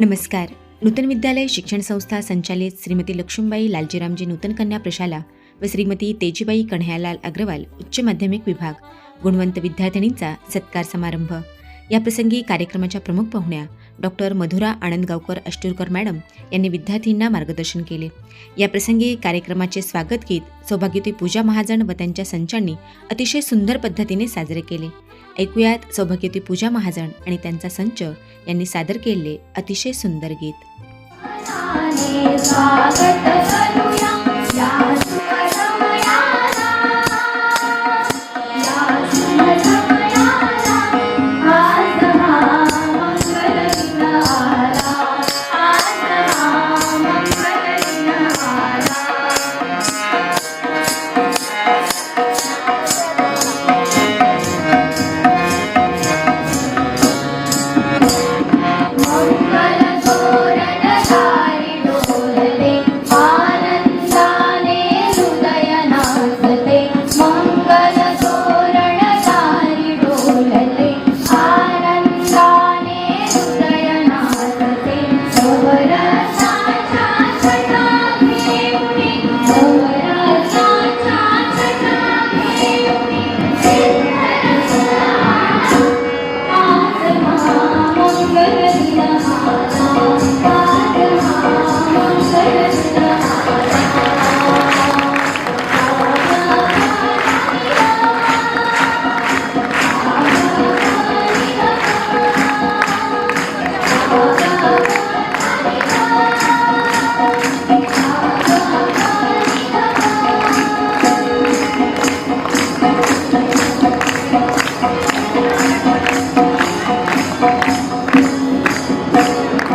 नमस्कार. नूतन विद्यालय शिक्षण संस्था संचालित श्रीमती लक्ष्मीबाई लालजीरामजी नूतन कन्या प्रशाला व श्रीमती तेजीबाई कन्हैयालाल अग्रवाल उच्च माध्यमिक विभाग गुणवंत विद्यार्थिनींचा सत्कार समारंभ. याप्रसंगी कार्यक्रमाच्या प्रमुख पाहुण्या डॉक्टर मधुरा आनंदगावकर अष्टुरकर मॅडम यांनी विद्यार्थ्यांना मार्गदर्शन केले. याप्रसंगी कार्यक्रमाचे स्वागत गीत सौभाग्यती पूजा महाजन व त्यांच्या संचांनी अतिशय सुंदर पद्धतीने साजरे केले. ऐकूयात सौभाग्यवती पूजा महाजन आणि त्यांचा संच यांनी सादर केलेले अतिशय सुंदर गीत.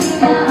Thank you.